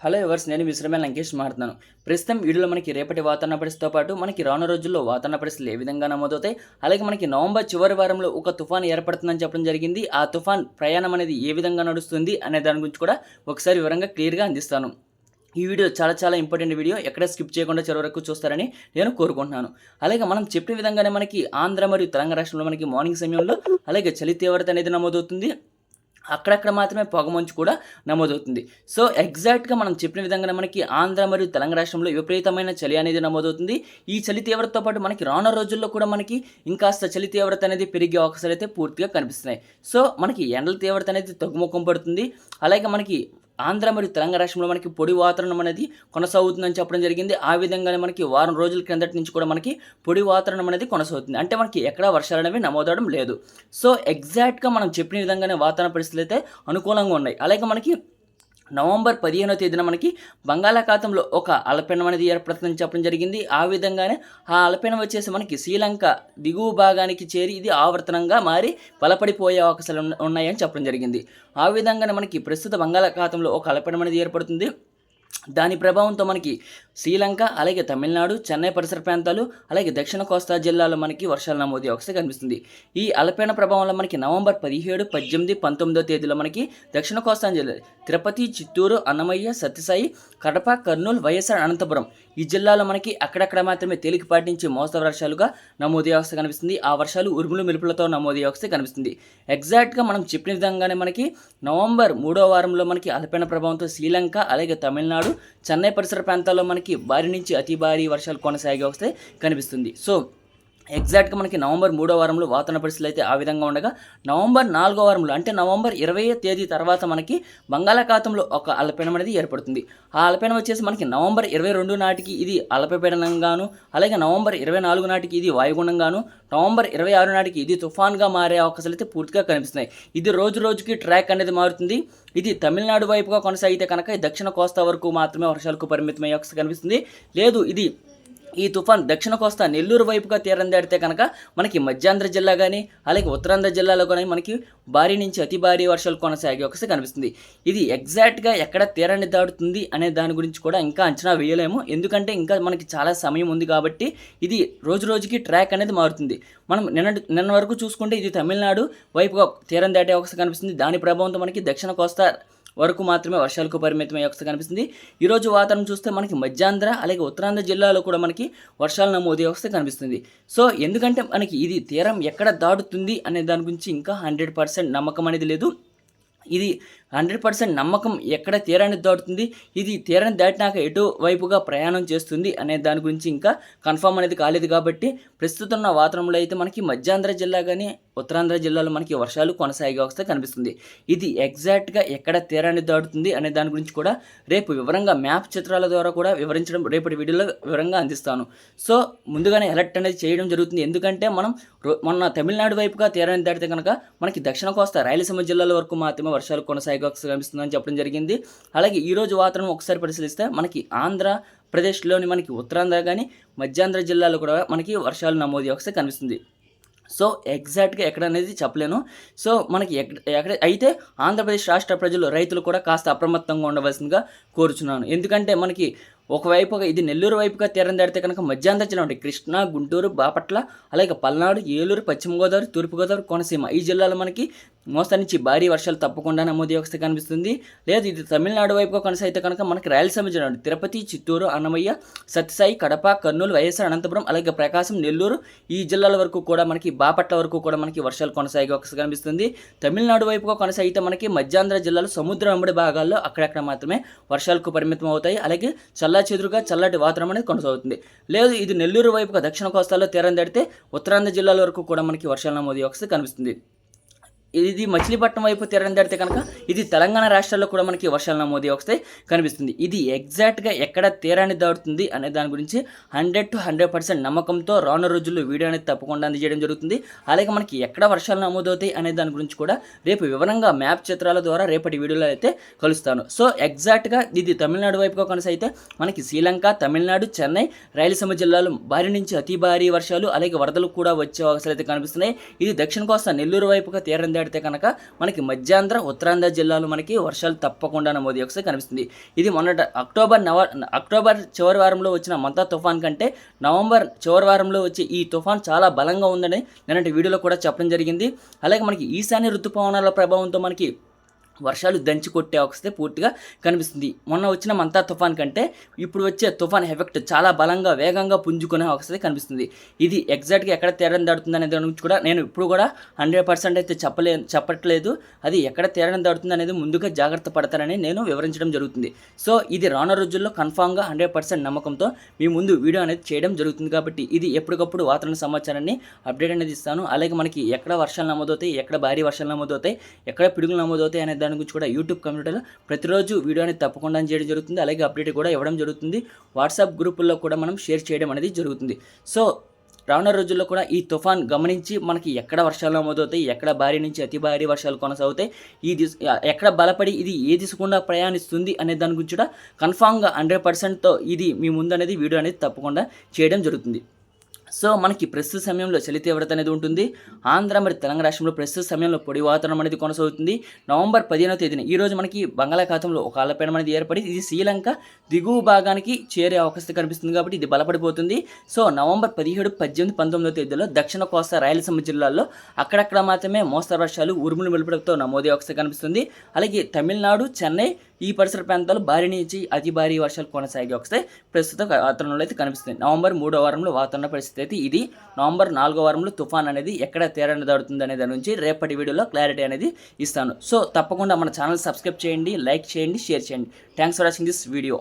Hello ఎవర్స్ నేను విశ్రమే లంకేష్ మాట్లాడుతున్నాను. ప్రస్తుతం వీడియోలో మనకి రేపటి వాతావరణ పరిస్థితితో పాటు మనకి రానున్న రోజుల్లో వాతావరణ పరిస్థితులు ఏ విధంగా నమోదవుతాయి? అలాగే మనకి నవంబర్ చివరి వారంలో ఒక తుఫాన్ ఏర్పడుతుందని చెప్పడం జరిగింది. ఆ తుఫాన్ ప్రయాణం అనేది ఏ విధంగా నడుస్తుంది అనే దాని గురించి కూడా ఒకసారి వివరంగా క్లియర్గా అందిస్తాను. ఈ వీడియో చాలా చాలా ఇంపార్టెంట్ వీడియో. ఎక్కడ స్కిప్ చేయకుండా చివరి వరకు చూస్తారని నేను కోరుకుంటున్నాను. అలాగే మనం చెప్పిన విధంగానే మనకి ఆంధ్ర మరియు తెలంగాణ రాష్ట్రంలో మనకి మార్నింగ్ సమయంలో అలాగే చలి తీవ్రత అనేది నమోదవుతుంది. అక్కడక్కడ మాత్రమే పొగమంచు కూడా నమోదవుతుంది. సో ఎగ్జాక్ట్గా మనం చెప్పిన విధంగానే మనకి ఆంధ్ర మరియు తెలంగాణ రాష్ట్రంలో విపరీతమైన చలి అనేది నమోదవుతుంది. ఈ చలి తీవ్రతతో పాటు మనకి రానున్న రోజుల్లో కూడా మనకి ఇంకాస్త చలి తీవ్రత అనేది పెరిగే అవకాశాలు అయితే పూర్తిగా కనిపిస్తున్నాయి. సో మనకి ఎండల తీవ్రత అనేది తగ్గుముఖం పడుతుంది. అలాగే మనకి ఆంధ్ర మరియు తెలంగాణ రాష్ట్రంలో మనకి పొడి వాతావరణం అనేది కొనసాగుతుందని చెప్పడం జరిగింది. ఆ విధంగానే మనకి వారం రోజుల క్రిందటి నుంచి కూడా మనకి పొడి వాతావరణం అనేది కొనసాగుతుంది. అంటే మనకి ఎక్కడా వర్షాలు అనేవి నమోదవడం లేదు. సో ఎగ్జాక్ట్గా మనం చెప్పిన విధంగానే వాతావరణ పరిస్థితులు అయితే అనుకూలంగా ఉన్నాయి. అలాగే మనకి నవంబర్ పదిహేనో తేదీన మనకి బంగాళాఖాతంలో ఒక అల్పీనం అనేది ఏర్పడుతుందని చెప్పడం జరిగింది. ఆ విధంగానే ఆ అల్పీనం వచ్చేసి మనకి శ్రీలంక దిగువ భాగానికి చేరి ఇది ఆవర్తనంగా మారి బలపడిపోయే అవకాశాలు ఉన్నాయని చెప్పడం జరిగింది. ఆ విధంగానే మనకి ప్రస్తుత బంగాళాఖాతంలో ఒక అల్పీనం అనేది ఏర్పడుతుంది. దాని ప్రభావంతో మనకి శ్రీలంక అలాగే తమిళనాడు చెన్నై పరిసర ప్రాంతాలు అలాగే దక్షిణ కోస్తా జిల్లాలో మనకి వర్షాలు నమోదు అవకాశం కనిపిస్తుంది. ఈ అల్పీన ప్రభావంలో మనకి నవంబర్ పదిహేడు పద్దెనిమిది పంతొమ్మిదో తేదీలో మనకి దక్షిణ కోస్తా జిల్లా తిరుపతి చిత్తూరు అన్నమయ్య సత్యసాయి కడప కర్నూలు వైఎస్ఆర్ అనంతపురం ఈ జిల్లాలో మనకి అక్కడక్కడ మాత్రమే తేలికపాటి నుంచి మోస్తరు వర్షాలుగా నమోదు అవస్థ కనిపిస్తుంది. ఆ వర్షాలు ఉరుములు మెరుపులతో నమోదు అవస్థ కనిపిస్తుంది. ఎగ్జాక్ట్గా మనం చెప్పిన విధంగానే మనకి నవంబర్ మూడో వారంలో మనకి అల్పీన ప్రభావంతో శ్రీలంక అలాగే తమిళనాడు చెన్నై పరిసర ప్రాంతాల్లో మనకి భారీ నుంచి అతి భారీ వర్షాలు కొనసాగే వస్తే కనిపిస్తుంది. సో ఎగ్జాక్ట్గా మనకి నవంబర్ మూడో వారంలో వాతావరణ పరిస్థితులు అయితే ఆ విధంగా ఉండగా నవంబర్ నాలుగో వారంలో అంటే నవంబర్ ఇరవై తేదీ తర్వాత మనకి బంగాళాఖాతంలో ఒక అల్పీడం అనేది ఏర్పడుతుంది. ఆ అల్పీడం వచ్చేసి మనకి నవంబర్ ఇరవై రెండు నాటికి ఇది అల్పపీడనంగాను అలాగే నవంబర్ ఇరవై నాలుగు నాటికి ఇది వాయుగుణంగాను నవంబర్ ఇరవై ఆరు నాటికి ఇది తుఫాన్గా మారే అవకాశాలు అయితే పూర్తిగా కనిపిస్తున్నాయి. ఇది రోజు రోజుకి ట్రాక్ అనేది మారుతుంది. ఇది తమిళనాడు వైపుగా కొనసాగితే కనుక దక్షిణ కోస్తా వరకు మాత్రమే వర్షాలకు పరిమితమయ్యే అవకాశం కనిపిస్తుంది. లేదు ఇది ఈ తుఫాన్ దక్షిణ కోస్తా నెల్లూరు వైపుగా తీరం దాటితే కనుక మనకి మధ్యాంధ్ర జిల్లా కానీ అలాగే ఉత్తరాంధ్ర జిల్లాలో కానీ మనకి భారీ నుంచి అతి భారీ వర్షాలు కొనసాగే అవకాశం కనిపిస్తుంది. ఇది ఎగ్జాక్ట్గా ఎక్కడ తీరాన్ని దాటుతుంది అనే దాని గురించి కూడా ఇంకా అంచనా వేయలేము. ఎందుకంటే ఇంకా మనకి చాలా సమయం ఉంది కాబట్టి ఇది రోజు రోజుకి ట్రాక్ అనేది మారుతుంది. మనం నిన్న నిన్న వరకు చూసుకుంటే ఇది తమిళనాడు వైపుగా తీరం దాటే అవకాశం కనిపిస్తుంది. దాని ప్రభావంతో మనకి దక్షిణ కోస్తా వరకు మాత్రమే వర్షాలకు పరిమితం అయ్యే అవస్థ కనిపిస్తుంది. ఈరోజు వాతావరణం చూస్తే మనకి మధ్యాంధ్ర అలాగే ఉత్తరాంధ్ర జిల్లాలో కూడా మనకి వర్షాలు నమోదయ్యే అవస్థ కనిపిస్తుంది. సో ఎందుకంటే మనకి ఇది తీరం ఎక్కడ దాటుతుంది అనే దాని గురించి ఇంకా హండ్రెడ్ పర్సెంట్ నమ్మకం అనేది లేదు. ఇది హండ్రెడ్ పర్సెంట్ నమ్మకం ఎక్కడ తీరాన్ని దాటుతుంది? ఇది తీరాన్ని దాటినాక ఎటు వైపుగా ప్రయాణం చేస్తుంది అనే దాని గురించి ఇంకా కన్ఫర్మ్ అనేది కాలేదు కాబట్టి ప్రస్తుతం ఉన్న వాతావరణంలో అయితే మనకి మధ్యాంధ్ర జిల్లా కానీ ఉత్తరాంధ్ర జిల్లాలో మనకి వర్షాలు కొనసాగే అవస్థ కనిపిస్తుంది. ఇది ఎగ్జాక్ట్గా ఎక్కడ తీరాన్ని దాటుతుంది అనే దాని గురించి కూడా రేపు వివరంగా మ్యాప్ చిత్రాల ద్వారా కూడా వివరించడం రేపటి వీడియోలో వివరంగా అందిస్తాను. సో ముందుగానే అలర్ట్ అనేది చేయడం జరుగుతుంది. ఎందుకంటే మనం రో- మొన్న తమిళనాడు వైపుగా తీరాన్ని దాటితే కనుక మనకి దక్షిణ కోస్తా రాయలసీమ జిల్లాల వరకు మాత్రమే వర్షాలు కొనసాగే అవకాశం కనిపిస్తుందని చెప్పడం జరిగింది. అలాగే ఈరోజు వాతావరణం ఒకసారి పరిశీలిస్తే మనకి ఆంధ్ర ప్రదేశ్లోని మనకి ఉత్తరాంధ్ర కానీ మధ్యాంధ్ర జిల్లాలో కూడా మనకి వర్షాలు నమోదు ఒకసారి కనిపిస్తుంది. సో ఎగ్జాక్ట్గా ఎక్కడ అనేది చెప్పలేను. సో మనకి ఎక్కడ ఎక్కడ అయితే ఆంధ్రప్రదేశ్ రాష్ట్ర ప్రజలు రైతులు కూడా కాస్త అప్రమత్తంగా ఉండవలసిందిగా కోరుచున్నాను. ఎందుకంటే మనకి ఒకవైపుగా ఇది నెల్లూరు వైపుగా తీరం దాడితే కనుక మధ్యాంధ్ర జిల్లా ఉంటాయి కృష్ణా గుంటూరు బాపట్ల అలాగే పల్నాడు ఏలూరు పశ్చిమ గోదావరి తూర్పుగోదావరి కోనసీమ. ఈ జిల్లాలో మనకి మోస్తరు నుంచి భారీ వర్షాలు తప్పకుండా నమోదు వ్యవస్థ కనిపిస్తుంది. లేదు ఇది తమిళనాడు వైపుగా కొనసాగితే కనుక మనకి రాయలసీమ జిల్లా తిరుపతి చిత్తూరు అన్నమయ్య సత్యసాయి కడప కర్నూలు వైఎస్ఆర్ అనంతపురం అలాగే ప్రకాశం నెల్లూరు ఈ జిల్లాల వరకు కూడా మనకి బాపట్ల వరకు కూడా మనకి వర్షాలు కొనసాగే అవకాశం కనిపిస్తుంది. తమిళనాడు వైపుగా కొనసాగితే మనకి మధ్యాంధ్ర జిల్లాలో సముద్ర వెంబడి భాగాల్లో అక్కడక్కడ మాత్రమే వర్షాలకు పరిమితం అవుతాయి. అలాగే చల్ల చెదురుగా చల్లటి వాతావరణం అనేది కొనసాగుతుంది. లేదు ఇది నెల్లూరు వైపుగా దక్షిణ కోస్తాలో తీరం దాటితే ఉత్తరాంధ్ర జిల్లాల వరకు కూడా మనకి వర్షాలు నమోదు అవకాశం కనిపిస్తుంది. ఇది మచిలీపట్నం వైపు తీరడం జరిగితే కనుక ఇది తెలంగాణ రాష్ట్రాల్లో కూడా మనకి వర్షాలు నమోదు వస్తాయి కనిపిస్తుంది. ఇది ఎగ్జాక్ట్గా ఎక్కడ తీరాన్ని దాటుతుంది అనే దాని గురించి హండ్రెడ్ టు హండ్రెడ్ పర్సెంట్ నమ్మకంతో రాను రోజుల్లో వీడియో అనేది తప్పకుండా అందజేయడం జరుగుతుంది. అలాగే మనకి ఎక్కడ వర్షాలు నమోదవుతాయి అనే దాని గురించి కూడా రేపు వివరంగా మ్యాప్ చిత్రాల ద్వారా రేపటి వీడియోలో అయితే కలుస్తాను. సో ఎగ్జాక్ట్గా ఇది తమిళనాడు వైపుగా కొనసాగితే మనకి శ్రీలంక తమిళనాడు చెన్నై రాయలసీమ జిల్లాలో భారీ నుంచి అతి భారీ వర్షాలు అలాగే వరదలు కూడా వచ్చే అవకాశాలు అయితే కనిపిస్తున్నాయి. ఇది దక్షిణ కోస్తా నెల్లూరు వైపుగా తీరం దాటితే పెడితే కనుక మనకి మధ్యాంధ్ర ఉత్తరాంధ్ర జిల్లాలో మనకి వర్షాలు తప్పకుండా నమోదు ఒకసారి కనిపిస్తుంది. ఇది మొన్నట అక్టోబర్ నవ అక్టోబర్ చివరి వారంలో వచ్చిన మంతా తుఫాన్ కంటే నవంబర్ చివరి వారంలో వచ్చే ఈ తుఫాన్ చాలా బలంగా ఉందని నిన్నటి వీడియోలో కూడా చెప్పడం జరిగింది. అలాగే మనకి ఈశాన్య ఋతుపవనాల ప్రభావంతో మనకి వర్షాలు దంచి కొట్టే అవస్థే పూర్తిగా కనిపిస్తుంది. మొన్న వచ్చిన మంతా తుఫాన్ కంటే ఇప్పుడు వచ్చే తుఫాన్ ఎఫెక్ట్ చాలా బలంగా వేగంగా పుంజుకునే అవస్థ కనిపిస్తుంది. ఇది ఎగ్జాక్ట్గా ఎక్కడ తేడా దాడుతుంది అనే దాని గురించి కూడా నేను ఇప్పుడు కూడా హండ్రెడ్ పర్సెంట్ అయితే చెప్పలే చెప్పట్లేదు. అది ఎక్కడ తేడా దాడుతుంది అనేది ముందుగా జాగ్రత్త పడతానని నేను వివరించడం జరుగుతుంది. సో ఇది రాను రోజుల్లో కన్ఫామ్గా హండ్రెడ్ పర్సెంట్ నమ్మకంతో మీ ముందు వీడియో అనేది చేయడం జరుగుతుంది కాబట్టి ఇది ఎప్పటికప్పుడు వాతావరణ సమాచారాన్ని అప్డేట్ అనేది ఇస్తాను. అలాగే మనకి ఎక్కడ వర్షాలు నమోదవుతాయి ఎక్కడ భారీ వర్షాలు నమోదవుతాయి ఎక్కడ పిడుగులు నమోదవుతాయి అనే దాని గురించి కూడా యూట్యూబ్ కమ్యూనిటీలో ప్రతిరోజు వీడియో అనేది తప్పకుండా చేయడం జరుగుతుంది. అలాగే అప్డేట్ కూడా ఇవ్వడం జరుగుతుంది. వాట్సాప్ గ్రూపుల్లో కూడా మనం షేర్ చేయడం అనేది జరుగుతుంది. సో రానున్న రోజుల్లో కూడా ఈ తుఫాన్ గమనించి మనకి ఎక్కడ వర్షాలు నమోదవుతాయి ఎక్కడ భారీ నుంచి అతి భారీ వర్షాలు కొనసాగుతాయి ఈ దిశ ఎక్కడ బలపడి ఇది ఏ దిశకుండా ప్రయాణిస్తుంది అనే దాని గురించి కూడా కన్ఫామ్గా హండ్రెడ్ పర్సెంట్తో ఇది మీ ముందు అనేది వీడియో అనేది తప్పకుండా చేయడం జరుగుతుంది. సో మనకి ప్రస్తుత సమయంలో చలి తీవ్రత అనేది ఉంటుంది. ఆంధ్ర మరియు తెలంగాణ రాష్ట్రంలో ప్రస్తుత సమయంలో పొడి వాతావరణం అనేది కొనసాగుతుంది. నవంబర్ పదిహేనవ తేదీన ఈ రోజు మనకి బంగాళాఖాతంలో ఒక అల్లపీడం అనేది ఏర్పడి ఇది శ్రీలంక దిగువ భాగానికి చేరే అవకాశం కనిపిస్తుంది కాబట్టి ఇది బలపడిపోతుంది. సో నవంబర్ పదిహేడు పద్దెనిమిది పంతొమ్మిదవ తేదీలో దక్షిణ కోస్తా రాయలసీమ జిల్లాల్లో అక్కడక్కడ మాత్రమే మోస్తరు వర్షాలు ఉరుములు వెలుపడతో నమోదే అవకాశం కనిపిస్తుంది. అలాగే తమిళనాడు చెన్నై ఈ పరిసర ప్రాంతాలు భారీ నుంచి అతి భారీ వర్షాలు కొనసాగే వస్తే ప్రస్తుత వాతావరణంలో అయితే కనిపిస్తుంది. నవంబర్ మూడో వారంలో వాతావరణ పరిస్థితి అయితే ఇది. నవంబర్ నాలుగో వారంలో తుఫాన్ అనేది ఎక్కడ తేరని దాడుతుంది అనే దాని నుంచి రేపటి వీడియోలో క్లారిటీ అనేది ఇస్తాను. సో తప్పకుండా మన ఛానల్ సబ్స్క్రైబ్ చేయండి లైక్ చేయండి షేర్ చేయండి. Thanks for watching this video.